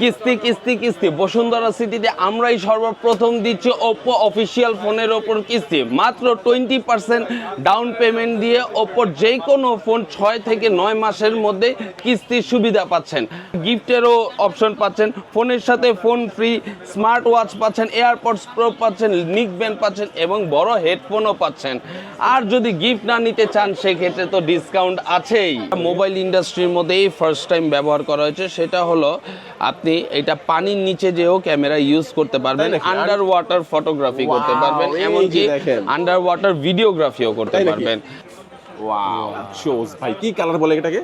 কিস্তি কিস্তি কিস্তি। বসুন্ধরা সিটিতে আমরাই সর্বপ্রথম দিচ্ছি ওপ্পো অফিসিয়াল ফোনের ওপর কিস্তি। মাত্র টোয়েন্টি পার্সেন্ট ডাউন পেমেন্ট দিয়ে ওপ্পোর যে কোনো ফোন ছয় থেকে নয় মাসের মধ্যে কিস্তির সুবিধা পাচ্ছেন। গিফটেরও অপশন পাচ্ছেন। ফোনের সাথে ফোন ফ্রি স্মার্ট ওয়াচ পাচ্ছেন এয়ারপডস প্রো পাচ্ছেন নিক ব্যান্ড পাচ্ছেন এবং বড় হেডফোনও পাচ্ছেন। আর যদি গিফট না নিতে চান, সেক্ষেত্রে তো ডিসকাউন্ট আছেই। মোবাইল ইন্ডাস্ট্রির মধ্যে এই ফার্স্ট টাইম ব্যবহার করা হয়েছে, সেটা হলো আপনি এটা পানির নিচে যেও ক্যামেরা ইউজ করতে পারবেন আন্ডার ওয়াটার ফটোগ্রাফি করতে পারবেন এমনকি আন্ডার ওয়াটার ভিডিওগ্রাফিও করতে পারবেন। ওয়াও শোজ ভাই কি কালার বলে এটাকে?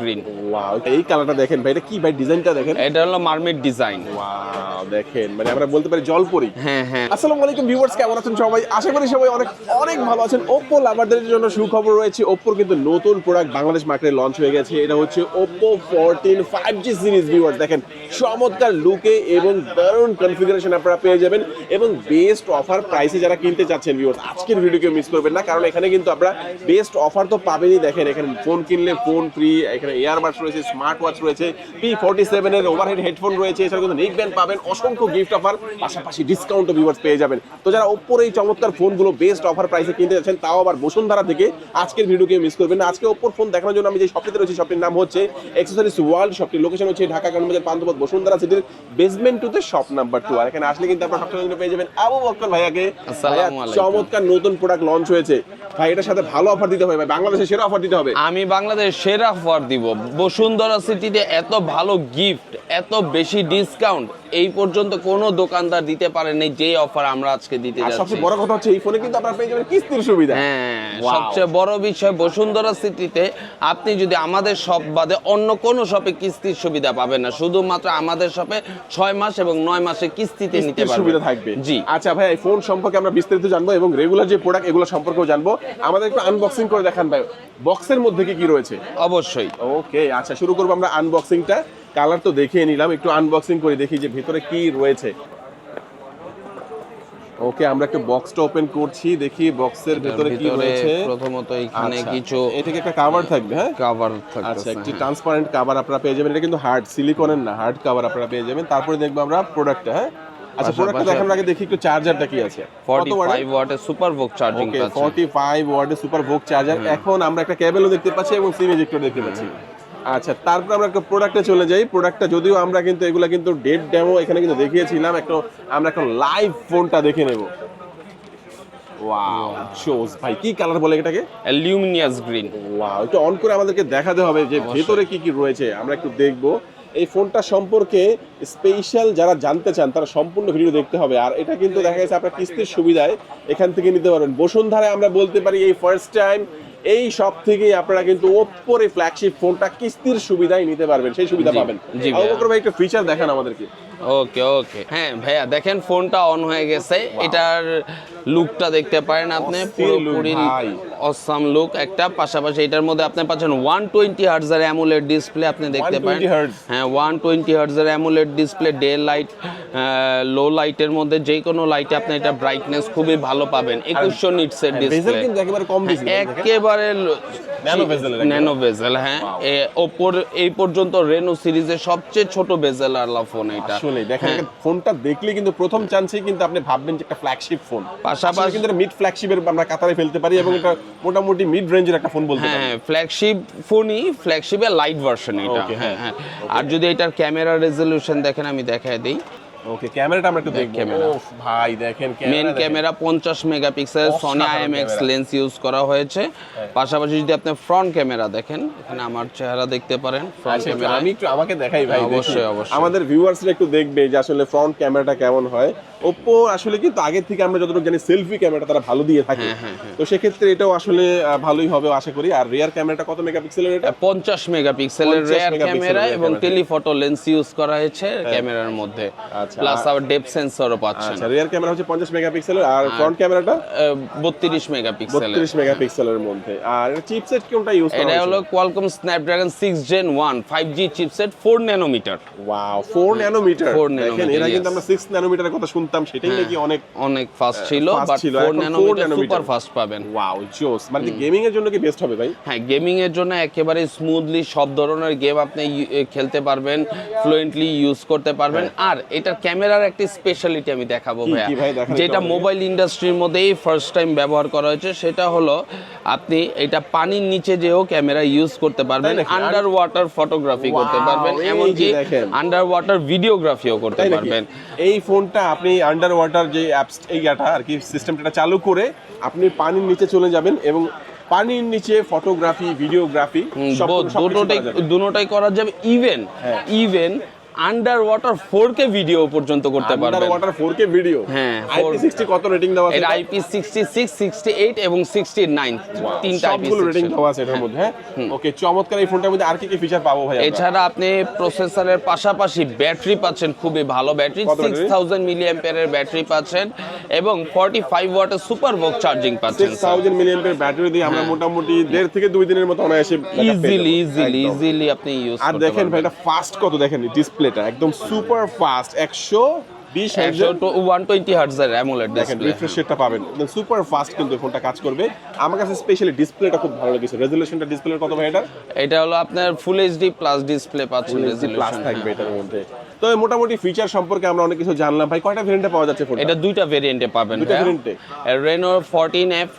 গ্রিন ওয়াও এই কালারটা দেখেন ভাই এটা কি ভাই ডিজাইনটা দেখেন? এটা হলো মার্মেড ডিজাইন ওয়াও দেখেন মানে আমরা বলতে পারি জলপরি। হ্যাঁ হ্যাঁ। আসসালামু আলাইকুম ভিউয়ার্স কেমন আছেন সবাই? আশা করি সবাই অনেক অনেক ভালো আছেন। ওপ্পো লাভারদের জন্য সুখবর রয়েছে কিন্তু নতুন প্রোডাক্ট বাংলাদেশ মার্কেটে লঞ্চ হয়ে গেছে। এটা হচ্ছে Oppo fourteen five G series viewers দেখেন চমৎকার লুকে এবং দারুণ কনফিগারেশন আপনারা পেয়ে যাবেন এবং বেস্ট অফার প্রাইসে যারা কিনতে চাচ্ছেন ভিউয়ার্স আজকের ভিডিওকে মিস করবেন না কারণ এখানে কিন্তু আপনারা বেস্ট অফার তো পাবেনই দেখেন এখানে ফোন কিনলে ফোন ফ্রি এখানে এয়ারবাডস রয়েছে স্মার্ট ওয়াচ রয়েছে পি ফোর্টি সেভেনের ওভারহেড হেডফোন রয়েছে এছাড়া কিন্তু নেক ব্যান্ড পাবেন অসংখ্য গিফট অফার পাশাপাশি ডিসকাউন্ট ভিউয়ার্স পেয়ে যাবেন। তো যারা ওপ্পোর এই চমৎকার ফোনগুলো বেস্ট অফার প্রাইসে কিনতে যাচ্ছেন তাও আবার বসুন্ধরা থেকে আজকের ভিডিওকে মিস করবেন না। আজকে ওপ্পোর ফোন দেখানোর জন্য আমি যে শপটিতে রয়েছি শপটির নাম হচ্ছে এক্সেসরিজ ওয়ার্ল্ড শপটির লোকেশন হচ্ছে ঢাকা কারণবাজার পান্থপথ বসুন্ধরা সিটির বেসমেন্ট টুতে শপ নাম্বার টু আর এখানে আসলে কিন্তু আপনারা সবসময় পেয়ে যাবেন আবু বক্কর ভাইয়াকে। ভাইয়া, চমৎকার নতুন প্রোডাক্ট লঞ্চ হয়েছে। ভাই এটার সাথে ভালো অফার দিতে হবে ভাই বাংলাদেশে সেরা অফার দিতে হবে। আমি বাংলাদেশ সেরা অফার দিব। বসুন্ধরা সিটিতে এত ভালো গিফট এত বেশি ডিসকাউন্ট এই পর্যন্ত কোনো দোকানদার দিতে পারেনি যে অফার আমরা আজকে দিতে যাচ্ছি। সবচেয়ে বড় কথা হচ্ছে এই ফোনে কিন্তু আপনারা পেয়ে যাবেন কিস্তির সুবিধা। হ্যাঁ সবচেয়ে বড় বিষয় বসুন্ধরা সিটিতে আপনি যদি আমাদের শপ বাদে অন্য কোনো শপে কিস্তির সুবিধা পাবেন না শুধুমাত্র আমাদের শপে ছয় মাস এবং নয় মাসে কিস্তিতে নিতে পারবেন। সুবিধা থাকবে। জি। আচ্ছা ভাই এই ফোন সম্পর্কে আমরা বিস্তারিত জানব এবং রেগুলার যে প্রোডাক্ট এগুলো সম্পর্কেও জানব। আমাদের একটু আনবক্সিং করে দেখান ভাই। বক্সের মধ্যে কি কি রয়েছে? অবশ্যই। ওকে আচ্ছা শুরু করব আমরা আনবক্সিংটা কালার তো দেখিয়ে নিলাম একটু আনবক্সিং করে দেখি যে ভিতরে কি রয়েছে। ওকে আমরা একটা বক্সটা ওপেন করছি দেখি বক্সের ভিতরে কি রয়েছে। প্রথমত এখানে আচ্ছা, কিছু এটাকে একটা কভার থাকবে হ্যাঁ? কাভার আচ্ছা একটি হ্যাঁ। ট্রান্সপারেন্ট কভার আপনারা পেয়ে যাবেন। এটা কিন্তু হার্ড সিলিকনের না হার্ড কভার আপনারা পেয়ে যাবেন। তারপরে দেখব আমরা প্রোডাক্টটা হ্যাঁ? আচ্ছা প্রোডাক্টটা দেখানোর আগে দেখি একটু চার্জারটা কি আছে। 45 ওয়াটের সুপার ভোক চার্জিং ওকে পাচ্ছেন 45 ওয়াটের সুপার ভোক চার্জার এখন আমরা একটা কেবলও দেখতে পাচ্ছি এবং সিম ইজেক্টর দেখতে পাচ্ছি। আচ্ছা তারপর আমরা একটা প্রোডাক্টে চলে যাই। প্রোডাক্টটা যদিও আমরা কিন্তু এগুলা কিন্তু ডেট ডেমো এখানে কিন্তু দেখিয়েছিলাম। একটু আমরা এখন লাইভ ফোনটা দেখে নেব। ওয়াও শোজ ভাই কি কালার বলে এটাকে? লিউমিনিয়াস গ্রিন ওয়াও একটু অন করে আমাদেরকে দেখাতে হবে যে ভেতরে কি কি রয়েছে। আমরা একটু দেখব। এই ফোনটা সম্পর্কে স্পেশাল যারা জানতে চান তারা সম্পূর্ণ ভিডিও দেখতে হবে। আর এটা কিন্তু দেখা গেছে আপনার কিস্তির সুবিধায় এখান থেকে নিতে পারবেন। বসুন্ধরায় আমরা বলতে পারি এই ফার্স্ট টাইম এই সব থেকেই আপনারা কিন্তু ওপ্পোর এই ফ্ল্যাগশিপ ফোনটা কিস্তির সুবিধায় নিতে পারবেন সেই সুবিধা পাবেন। ভাই একটা ফিচার দেখান আমাদেরকে। ওকে ওকে হ্যাঁ ভাইয়া দেখেন ফোনটা অন হয়ে গেছে। এটার লুকটা দেখতে পারেন আপনি পুরোপুরি অসাম লুক একটা। পাশাপাশি এটার মধ্যে আপনি পাচ্ছেন ওয়ান টোয়েন্টি হার্টজের অ্যামুলেট ডিসপ্লে আপনি দেখতে পারেন। হ্যাঁ one twenty হার্টজের AMOLED display day light low লাইটের মধ্যে যে কোনো লাইটে আপনি এটা ব্রাইটনেস খুবই ভালো পাবেন। একুশশো নিটসের ডিসপ্লে কিন্তু একেবারে ন্যানো বেজেল হ্যাঁ এ ওপর এই পর্যন্ত রেনো সিরিজের সবচেয়ে ছোট বেজেল আলা ফোন এটা। আসলে দেখেন হ্যাঁ। ফোনটা দেখলে কিন্তু প্রথম চান্সেই কিন্তু আপনি ভাববেন যে একটা ফ্ল্যাগশিপ ফোন পাশাপাশি- কিন্তু মিড ফ্ল্যাগশিপের আমরা কাতারে ফেলতে পারি এবং এটা মোটামুটি মিড রেঞ্জের একটা ফোন বলতে হ্যাঁ ফ্ল্যাগশিপ ফোনই ফ্ল্যাগশিপের লাইট ভার্সন এটা। হ্যাঁ। হ্যাঁ হ্যাঁ আর যদি এটার ক্যামেরা রেজলিউশন দেখেন আমি দেখাই দিই। ওকে ক্যামেরাটা আমরা একটু দেখব। ওফ ভাই দেখেন মেন ক্যামেরা ক্যামেরা পঞ্চাশ megapixel Sony IMX lens use করা হয়েছে। পাশাপাশি যদি আপনি ফ্রন্ট ক্যামেরা দেখেন এখানে আমার চেহারা দেখতে পারেন ফ্রন্ট আচ্ছা, ক্যামেরা আমি একটু আমাকে দেখাই ভাই হ্যাঁ, অবশ্যই, অবশ্যই। আমাদের ভিউয়ার্সরা একটু দেখবে যে আসলে ফ্রন্ট ক্যামেরাটা কেমন হয়। ওপ্পো আসলে কিন্তু আগে থেকে আমরা যতটুকু জানি সেলফি ক্যামেরাটা তারা ভালো দিয়ে থাকে। হ্যাঁ, হ্যাঁ, হ্যাঁ। তো সেক্ষেত্রে এটাও আসলে ভালোই হবে আশা করি। আর রিয়ার ক্যামেরাটা কত মেগাপিক্সেলের এটা? পঞ্চাশ মেগাপিক্সেলের 50 রেয়ার ক্যামেরা এবং টেলিফটো লেন্স ইউজ করা হয়েছে ক্যামেরার মধ্যে। আচ্ছা। প্লাস আবার ডেপ সেন্সরও পাচ্ছেন। আচ্ছা রিয়ার ক্যামেরা হচ্ছে পঞ্চাশ মেগাপিক্সেলের আর ফ্রন্ট ক্যামেরাটা বত্রিশ মেগাপিক্সেলের বত্রিশ মেগাপিক্সেলের মধ্যে। আর চিপসেট কোনটা ইউজ করা এটা হলো Qualcomm Snapdragon six gen one five G chipset four nanometer wow 4 nanometer 4 দেখেন এরা কিন্তু আমরা 6 ন্যানোমিটারের কথা শুনতাম সেটাই নাকি অনেক অনেক ফাস্ট ছিল but four 4 nanometer. Super fast পাবেন। ওয়াও জোস। মানে গেমিং এর জন্য কি বেস্ট হবে ভাই? হ্যাঁ গেমিং এর জন্য একেবারে স্মুথলি সব ধরনের গেম আপনি খেলতে পারবেন ফ্লুয়েন্টলি ইউজ করতে পারবেন। আর এটার ক্যামেরার একটা স্পেশালিটি আমি দেখাবো ভাইয়া। ভাই যেটা মোবাইল ইন্ডাস্ট্রির মধ্যেই ফার্স্ট টাইম ব্যবহার করা হয়েছে সেটা হলো আপনি এটা পানির নিচে যেও ক্যামেরা ইউজ করতে পারবেন আন্ডার ওয়াটার ফটোগ্রাফি করতে পারবেন এমনকি আন্ডার ওয়াটার ভিডিওগ্রাফিও করতে পারবেন। এই ফোনটা আপনি আন্ডার ওয়াটার যে অ্যাপস এইটা আর কি সিস্টেমটা চালু করে আপনি পানির নিচে চলে যাবেন এবং পানির নিচে ফটোগ্রাফি ভিডিওগ্রাফি সব দুটোটাই দুটোটাই করা যাবে even. Even under water four K video পর্যন্ত করতে পারবেন। আন্ডার পারবেন ওয়াটার 4K ভিডিও হ্যাঁ, আইপি 60 কত রেটিং দেওয়া আছে? এটা IP sixty six sixty eight এবং সিক্সটি নাইন তিনটা আইপি সবগুলো রেটিং দেওয়া আছে এটার মধ্যে হ্যাঁ? ওকে চমৎকার এই ফোনটার মধ্যে আর কি কি ফিচার পাবো ভাই এছাড়া আপনি প্রসেসরের পাশাপাশি ব্যাটারি পাচ্ছেন খুবই ভালো ব্যাটারি কত battery? সিক্স থাউজেন্ড মিলি অ্যাম্পিয়ারের ব্যাটারি পাচ্ছেন এবং ফর্টি ফাইভ ওয়াটের সুপার বক চার্জিং পাচ্ছেন 6000 মিলিঅ্যাম্পিয়ার ব্যাটারি দিয়ে আমরা মোটামুটি দেড় থেকে দুই দিনের মতো অনায়াসে ইজিলি ইজিলি ইজিলি আপনি ইউজ আর দেখেন ভাই এটা ফাস্ট কত দেখেন ডিসপ্লেটা একদম সুপার ফাস্ট একশো বিশ ওয়ান টোয়েন্টি হার্টজের অ্যামোলেড দেখেন রিফ্রেশ রেটটা পাবেন। একদম সুপার ফাস্ট কিন্তু ফোনটা কাজ করবে। আমার কাছে স্পেশালি ডিসপ্লেটা খুব ভালো লেগেছে। রেজুলেশনটা ডিসপ্লে কত ভাই এটা? এটা হলো আপনার ফুল এইচডি প্লাস ডিসপ্লে পাচ্ছেন প্লাস থাকবে এটার মধ্যে। তো মোটামুটি ফিচার সম্পর্কে আমরা অনেক কিছু জানলাম। ভাই কয়টা ভেরিয়েন্টে পাওয়া যাচ্ছে ফোনটা এটা দুইটা ভেরিয়েন্টে পাবেন দুইটা এ? Reno fourteen F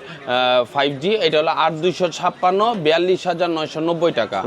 five G এটা হলো আট দুইশো ছাপ্পান্ন বিয়াল্লিশ হাজার নয়শো নব্বই টাকা।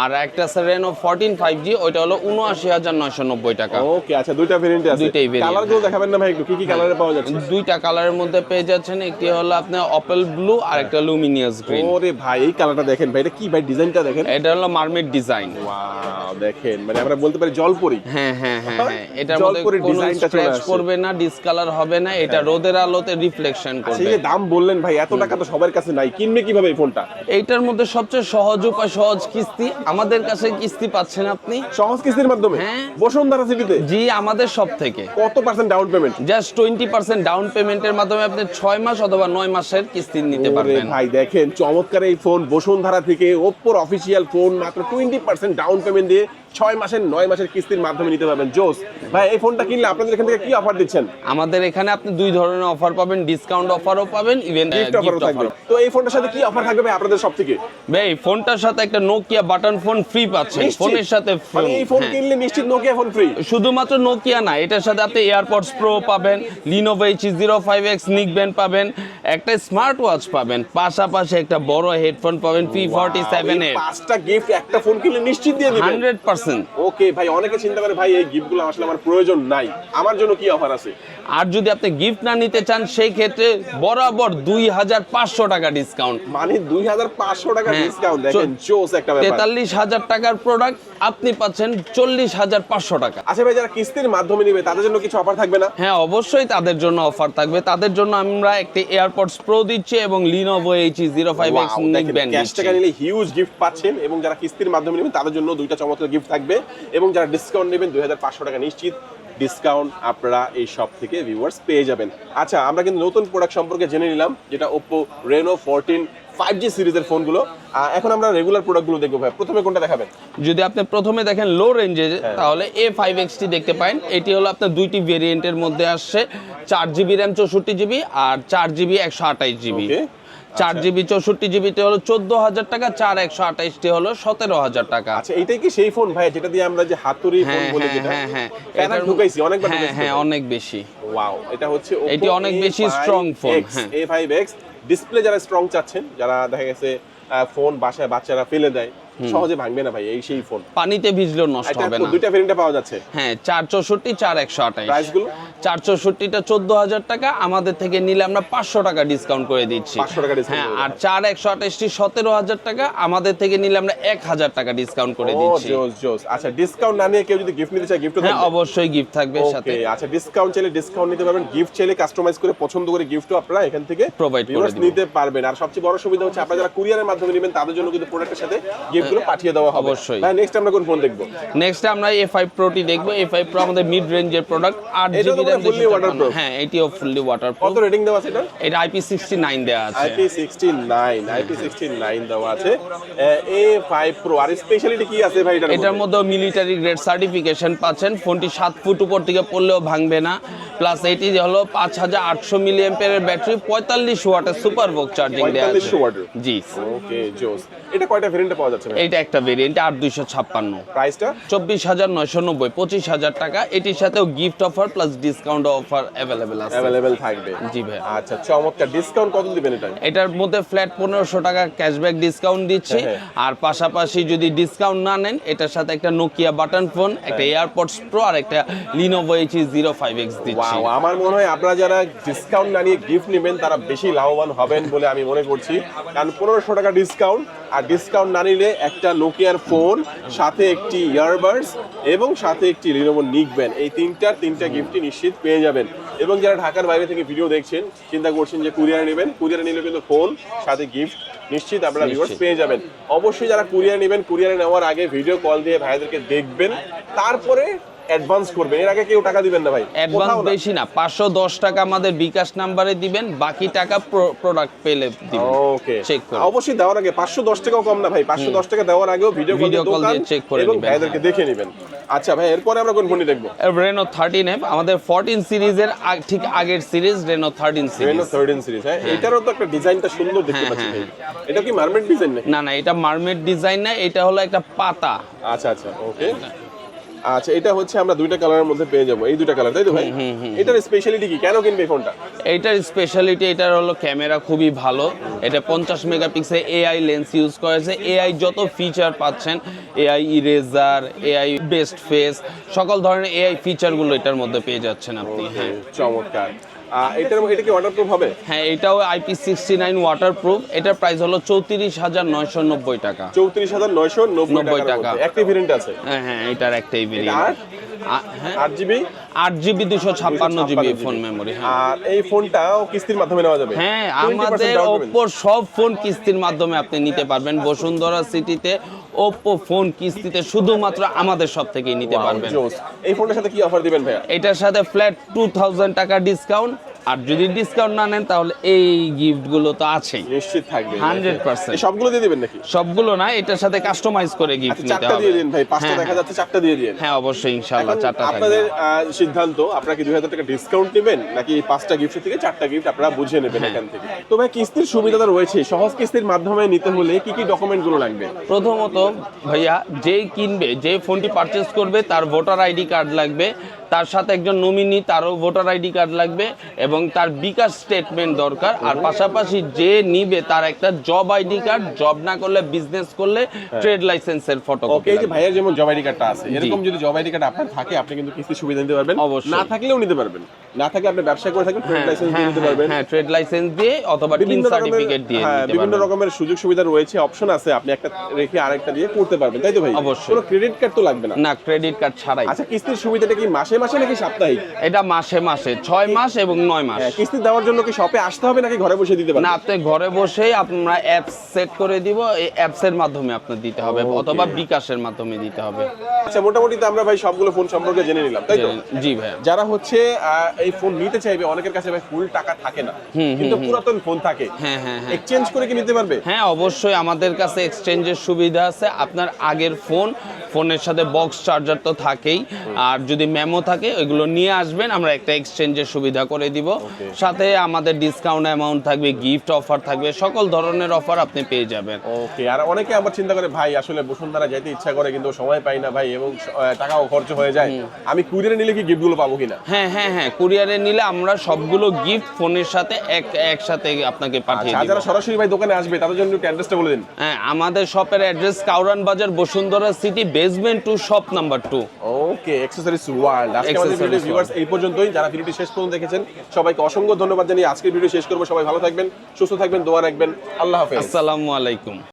আর একটা আছে রেনো ফোরটিন ফাইভ জি ওইটা হলো উনআশি হাজার নয়শো নব্বই টাকা। ওকে আচ্ছা দুইটা ভেরিয়েন্টে আছে। দুইটাই variant, কালারগুলো দেখাবেন না ভাই একটু। কি কি কালারে পাওয়া যাচ্ছে? দুইটা কালারের মধ্যে পেয়ে যাচ্ছেন একটি হলো আপনার অপেল ব্লু আর একটা লুমিনিয়াস গ্রিন ওরে ভাই এই কালারটা দেখেন ভাই এটা কি ভাই ডিজাইনটা দেখেন? এটা হলো মার্মেড ডিজাইন ওয়াও দেখেন মানে আমরা বলতে পারি জলপরি। হ্যাঁ হ্যাঁ হ্যাঁ হ্যাঁ। এটার মধ্যে কোনো স্ক্র্যাচ করবে না ডিসকালার হবে না এটা রোদের আলোতে রিফ্লেকশন করবে। আচ্ছা, যে দাম বললেন ভাই এত টাকা তো সবার কাছে নাই। কিনবে কীভাবে এই ফোনটা? এইটার মধ্যে সবচেয়ে সহজ উপায় সহজ কিস্তি। আমাদের কাছে কিস্তি পাচ্ছেন আপনি। সহজ কিস্তির মাধ্যমে? হ্যাঁ। বসুন্ধরা সিটিতে জি আমাদের সব থেকে কত percent down payment just twenty percent down পেমেন্টের মাধ্যমে আপনি ছয় মাস অথবা নয় মাসের কিস্তি নিতে পারবেন। ভাই দেখেন চমৎকার এই ফোন বসুন্ধরা থেকে ওপ্পোর অফিসিয়াল ফোন মাত্র টোয়েন্টি পার্সেন্ট ডাউন পেমেন্ট দিয়ে ছয় মাসের নয় মাসের কিস্তির মাধ্যমে নিতে পারবেন। জোস ভাই এই ফোনটা কিনলে আপনাদের এখান থেকে কি অফার দিচ্ছেন? আমাদের এখানে আপনি দুই ধরনের অফার পাবেন ডিসকাউন্ট অফারও পাবেন ইভেন গিফট অফারও থাকবে। তো এই ফোনটার সাথে কি অফার থাকবে ভাই আপনাদের সব থেকে ভাই ফোনটার সাথে একটা নোকিয়া বাটন ফোন ফ্রি পাচ্ছেন। ফোনের সাথে মানে এই ফোন হ্যাঁ। কিনলে নিশ্চিত নোকিয়া ফোন ফ্রি শুধুমাত্র নোকিয়া না এটার সাথে আপনি এয়ারপডস প্রো পাবেন Lenovo H zero five X neck band পাবেন একটা স্মার্ট ওয়াচ পাবেন পাশাপাশি একটা বড় হেডফোন পাবেন পি ফর্টি সেভেন এর পাঁচটা গিফট একটা ফোন কিনলে নিশ্চিত দিয়ে দিবেন। হান্ড্রেড ওকে ভাই, অনেকে চিন্তা করে, ভাই, এই গিফটগুলো আসলে আমার প্রয়োজন নাই। আমার জন্য কি অফার আছে? আর যদি আপনি গিফট না নিতে চান সেই ক্ষেত্রে বরাবর দুই হাজার পাঁচশো টাকা ডিসকাউন্ট মানে দুই হাজার পাঁচশো টাকা হ্যাঁ। ডিসকাউন্ট দেখেন জোস একটা তেতাল্লিশ হাজার টাকার প্রোডাক্ট আপনি পাচ্ছেন চল্লিশ হাজার পাঁচশো টাকা। আচ্ছা ভাই যারা কিস্তির মাধ্যমে নিবে তাদের জন্য কিছু অফার থাকবে না? হ্যাঁ অবশ্যই তাদের জন্য অফার থাকবে। তাদের জন্য আমরা একটি এয়ারপডস প্রো দিচ্ছি এবং Lenovo H zero five X neck band cash টাকা নিলে হিউজ গিফট পাচ্ছেন এবং যারা কিস্তির মাধ্যমে নেবেন তাদের জন্য দুইটা চমৎকার গিফট থাকবে এবং যারা ডিসকাউন্ট নেবেন দুই হাজার পাঁচশো টাকা নিশ্চিত। ডিসকাউন্ট আপনারা এই সব থেকে ভিউয়ার্স পেয়ে যাবেন। আচ্ছা আমরা কিন্তু নতুন প্রোডাক্ট সম্পর্কে জেনে নিলাম যেটা Oppo Reno fourteen five G সিরিজের ফোনগুলো। এখন আমরা রেগুলার প্রোডাক্টগুলো দেখব ভাই। প্রথমে কোনটা দেখাবেন? যদি আপনি প্রথমে দেখেন লো রেঞ্জে তাহলে এ ফাইভ এক্সটি দেখতে পারেন। এটি হলো আপনার দুইটি ভেরিয়েন্টের মধ্যে আসছে। চার জিবি র্যাম চৌষট্টি জিবি আর চার জিবি একশো আঠাইশ জিবি. চার জিবি চৌষট্টি জিবিতে হলো চোদ্দ হাজার টাকা চার একশো আঠাইশটি হলো সতেরো হাজার টাকা। আচ্ছা এটাই কি সেই ফোন ভাই যেটা দিয়ে আমরা যে হাতুড়ি ফোন হ্যাঁ বলে হ্যাঁ হ্যাঁ হ্যাঁ। এটার- ঢুকাইছি অনেক হ্যাঁ হ্যাঁ অনেক বেশি। ওয়াও এটা হচ্ছে এটি অনেক বেশি স্ট্রং ফোন হ্যাঁ। এ ফাইভ এক্স ডিসপ্লে যারা স্ট্রং চাচ্ছেন যারা দেখা গেছে ফোন বাসায় বাচ্চারা ফেলে দেয় সহজে ভাঙবে না ভাই এই সেই ফোন পানিতে ভিজলেও নষ্ট হবে না। দুইটা ভেরিয়েন্টে পাওয়া যাচ্ছে? হ্যাঁ চার চৌষট্টি চার একশো আঠাইশ। প্রাইসগুলো? চার চৌষট্টিটা চোদ্দ হাজার টাকা আমাদের থেকে নিলে আমরা পাঁচশো টাকা ডিসকাউন্ট করে দিচ্ছি। 500 টাকা discount হ্যাঁ আর চার একশো আঠাশটি সতেরো হাজার টাকা আমাদের থেকে নিলে আমরা এক হাজার টাকা ডিসকাউন্ট করে দিচ্ছি। জোস জোস। আচ্ছা ডিসকাউন্ট না নিয়ে কেউ যদি গিফট নিতে চায় গিফট হ্যাঁ অবশ্যই গিফট থাকবে সাথে। ওকে আচ্ছা ডিসকাউন্ট চাইলে ডিসকাউন্ট নিতে পারবেন। গিফট চাইলে কাস্টমাইজ করে পছন্দ করে গিফটও আপনারা এখান থেকে Provide করে নিতে পারবেন। আর সবচেয়ে বড় সুবিধা হচ্ছে আপনারা যারা কুরিয়ারের মাধ্যমে নেবেন তাদের জন্য কিন্তু প্রোডাক্টের সাথে গিফট গিফটগুলো পাঠিয়ে দেওয়া হবে। অবশ্যই। নেক্সট আমরা কোন ফোন দেখব? নেক্সট আমরা দেখব। আমাদের মিড রেঞ্জের প্রোডাক্ট জিবি হয়। হ্যাঁ এটিও ফুললি কত রেটিং দেওয়া আছে এটা? এটা দেওয়া আছে। দেওয়া আছে। আর স্পেশালিটি কি আছে ভাই এটার এটার মধ্যে মিলিটারি গ্রেড সার্টিফিকেশন পাচ্ছেন। ফোনটি সাত ফুট উপর থেকে পড়লেও ভাঙবে না। প্লাস এটি হলো পাঁচ হাজার আটশো মিলি এম্পিয়ারের ব্যাটারি পঁয়তাল্লিশ ওয়াটের সুপার বক চার্জিং দেওয়া আছে। 45। জি। ওকে জোস। এটা কয়টা ভেরিয়েন্টে পাওয়া যাচ্ছে এইটা একটা ভেরিয়েন্ট আট দুইশো ছাপ্পান্ন। প্রাইসটা চব্বিশ হাজার নয়শো নব্বই পঁচিশ হাজার টাকা। এটির সাথেও gift offer plus discount offer available আছে। অ্যাভেলেবেল থাকবে। জি ভাই। আচ্ছা চমৎকার। ডিসকাউন্ট কত দিবেন এটা? এটার মধ্যে ফ্ল্যাট পনেরোশো টাকা ক্যাশব্যাক ডিসকাউন্ট দিচ্ছি। হ্যাঁ। আর পাশাপাশি যদি ডিসকাউন্ট না নেন এটার সাথে একটা নোকিয়া বাটন ফোন একটা এয়ারপডস প্রো আর একটা লিনোভো এইচি জিরো ফাইভ এক্স দিচ্ছি। আমার মনে হয় আপনারা যারা ডিসকাউন্ট না নিয়ে গিফট নেবেন তারা বেশি লাভবান হবেন বলে আমি মনে করছি। কারণ পনেরোশো টাকা ডিসকাউন্ট আর ডিসকাউন্ট না নিলে একটা নোকিয়ার ফোন সাথে একটি ইয়ারবাডস এবং সাথে একটি লিনোভো ব্যান এই তিনটার তিনটা গিফটই নিশ্চিত পেয়ে যাবেন। এবং যারা ঢাকার বাইরে থেকে ভিডিও দেখছেন চিন্তা করছেন যে কুরিয়ার নেবেন কুরিয়ারে নিলে কিন্তু ফোন সাথে গিফট নিশ্চিত আপনারা ভিউয়ার্স পেয়ে যাবেন। অবশ্যই যারা কুরিয়ার নেবেন কুরিয়ারে নেওয়ার আগে ভিডিও কল দিয়ে ভাইদেরকে দেখবেন। তারপরে অ্যাডভান্স করবেন। এর আগে কেউ টাকা দিবেন না ভাই। অ্যাডভান্স বেশি না পাঁচশো দশ টাকা আমাদের বিকাশ নাম্বারে দিবেন বাকি টাকা প্রোডাক্ট পেলে দিবেন। ওকে চেক করে অবশ্যই দেওয়ার আগে পাঁচশো দশ টাকাও কম না ভাই পাঁচশো দশ টাকা দেওয়ার আগেও ভিডিও কল দিয়ে check করে এবং ভাইদেরকে দেখে নেবেন। আচ্ছা ভাই এরপরে আমরা কোন ফোনটি দেখব? রেনো থার্টিন এফ আমাদের ফোরটিন সিরিজের ঠিক আগের series Reno thirteen Reno series thirteen series হ্যাঁ। এটারও তো একটা ডিজাইনটা সুন্দর দেখতে হ্যাঁ, পাচ্ছি ভাই। হ্যাঁ, এটা কি মার্মেট ডিজাইন না না এটা মার্মেড ডিজাইন না এটা হলো একটা পাতা। আচ্ছা আচ্ছা ওকে আচ্ছা এটা হচ্ছে আমরা দুইটা কালারের মধ্যে পেয়ে যাব। এই দুইটা কালার তাই তো ভাই? এটার স্পেশালিটি কি? কেন কিনবে ফোনটা এটার স্পেশালিটি এটার হলো ক্যামেরা খুবই ভালো। এটা পঞ্চাশ মেগাপিক্সেল এআই লেন্স ইউজ করেছে। এআই যত ফিচার পাচ্ছেন AI eraser AI best face সকল ধরনের এআই ফিচারগুলো এটার মধ্যে পেয়ে যাচ্ছেন আপনি। হ্যাঁ চমৎকার। এটার এটা কি ওয়াটারপ্রুফ হবে? হ্যাঁ এটাও IP sixty nine waterproof এটার প্রাইস হলো চৌত্রিশ হাজার নয়শো নব্বই টাকা। চৌত্রিশ হাজার নয়শো নব্বই টাকা। একটি ভেরিয়েন্ট আছে। হ্যাঁ হ্যাঁ এটার একটাই আর? ভেরিয়েন্ট হ্যাঁ? আট জিবি আট জিবি দুশো ছাপ্পান্ন জিবি ফোন মেমোরি হ্যাঁ। আর এই ফোনটাও কিস্তির মাধ্যমে নেওয়া যাবে। হ্যাঁ আমাদের down সব ফোন কিস্তির মাধ্যমে আপনি নিতে পারবেন। বসুন্ধরা সিটিতে ওপ্পো ফোন কিস্তিতে শুধুমাত্র আমাদের সব থেকেই নিতে পারবেন। এই ফোনটার সাথে কি অফার দিবেন ভাইয়া? এটার সাথে ফ্ল্যাট টু থাউজেন্ড টাকা ডিসকাউন্ট আর যদি ডিসকাউন্ট না নেন তাহলে এই গিফটগুলো তো আছেই। নিশ্চিত থাকবে 100% সবগুলো দিয়ে দিবেন নাকি? সবগুলো না এটার সাথে কাস্টমাইজ করে গিফট আচ্ছা, নিতে চারটা দিয়ে দিন ভাই পাঁচটা হ্যাঁ, দেখা যাচ্ছে চারটা দিয়ে দিন। হ্যাঁ অবশ্যই ইনশাআল্লাহ চারটা থাকবে। আপনাদের সিদ্ধান্ত আপনারা কি দুই হাজার টাকা ডিসকাউন্ট নেবেন নাকি এই পাঁচটা গিফট থেকে চারটা গিফট আপনারা বুঝে নেবেন হ্যাঁ। এখান থেকে? তো ভাই কিস্তির সুবিধা তো রয়েছে সহজ কিস্তির মাধ্যমে নিতে হলে কি কি ডকুমেন্টগুলো লাগবে? প্রথমত ভাইয়া যেই কিনবে যে ফোনটি পারচেস করবে তার ভোটার আইডি কার্ড লাগবে তার সাথে একজন নমিনি তারও ভোটার আইডি কার্ড লাগবে এবং তার বিকাশ স্টেটমেন্ট দরকার। আর পাশাপাশি যে নিবে তার একটা জব আইডি কার্ড জব না করলে বিজনেস করলে ট্রেড লাইসেন্সের ফটোকপি এই যে ভাইয়ের যেমন জব আইডি কার্ডটা আছে এরকম যদি জব আইডি কার্ড আপনার থাকে আপনি কিন্তু কিস্তির সুবিধা নিতে পারবেন। অবশ্যই। না থাকলেও নিতে পারবেন। না থাকলে আপনি ব্যবসা করে থাকবেন ট্রেড লাইসেন্স দিয়ে নিতে পারবেন। হ্যাঁ ট্রেড লাইসেন্স দিয়ে অথবা টিন সার্টিফিকেট দিয়ে হ্যাঁ নিতে বিভিন্ন রকমের সুযোগ সুবিধা রয়েছে অপশন আছে আপনি একটা রেখে আরেকটা দিয়ে করতে পারবেন তাই তো ভাই? অবশ্যই। কোনো ক্রেডিট কার্ড তো লাগবে না। না ক্রেডিট কার্ড ছাড়াই। আচ্ছা কিস্তির সুবিধাটা কি মাসে মাসে নাকি সাপ্তাহিক? এটা মাসে মাসে ছয় মাস এবং নয় মাস। হ্যাঁ, কিস্তি দেওয়ার জন্য কি শপে আসতে হবে নাকি ঘরে বসে দিতে না আপনি ঘরে বসেই আমরা অ্যাপস সেট করে দিব এই অ্যাপসের মাধ্যমে আপনার দিতে হবে. অথবা বিকাশের মাধ্যমে দিতে হবে। আচ্ছা মোটামুটি তো আমরা ভাই সবগুলো ফোন সম্পর্কে জেনে নিলাম তাই তো? জি ভাইয়া। যারা হচ্ছে এই ফোন নিতে চাইবে অনেকের কাছে ভাই ফুল টাকা থাকে না। কিন্তু পুরাতন ফোন থাকে। হ্যাঁ হ্যাঁ হ্যাঁ। এক্সচেঞ্জ করে কি নিতে পারবে? হ্যাঁ অবশ্যই আমাদের কাছে এক্সচেঞ্জের সুবিধা আছে। আপনার আগের ফোন ফোনের সাথে বক্স চার্জার তো থাকেই। আর যদি মেমো থাকে ওইগুলো নিয়ে আসবেন আমরা একটা এক্সচেঞ্জের সুবিধা করে দিব। সাথে আমাদের ডিসকাউন্ট অ্যামাউন্ট থাকবে গিফট অফার থাকবে সকল ধরনের অফার আপনি পেয়ে যাবেন। ওকে আর অনেকে আবার চিন্তা করে ভাই আসলে বসুন্ধরা যেতে ইচ্ছা করে কিন্তু সময় পাই না ভাই এবং টাকাও খরচ হয়ে যায়। আমি কুরিয়ারে নিলে কি গিফটগুলো পাবো কিনা? হ্যাঁ হ্যাঁ হ্যাঁ কুরিয়ারে নিলে আমরা সবগুলো গিফট ফোনের সাথে এক একসাথে আপনাকে পাঠিয়ে আচ্ছা আর যারা সরাসরি ভাই দোকানে আসবে তাদের জন্য একটু অ্যাড্রেসটা বলে দিন। হ্যাঁ আমাদের শপের address Karwan Bazar Bashundhara city basement two shop number two okay accessories world আজকে আমাদের ভিডিও ভিউয়ার্স এই পর্যন্তই। যারা ভিডিওটি শেষ পর্যন্ত দেখেছেন সবাইকে অসংখ্য ধন্যবাদ জানিয়ে আজকের ভিডিও শেষ করব। সবাই ভালো থাকবেন সুস্থ থাকবেন দোয়া রাখবেন। আল্লাহ হাফেজ। আসসালামু আলাইকুম।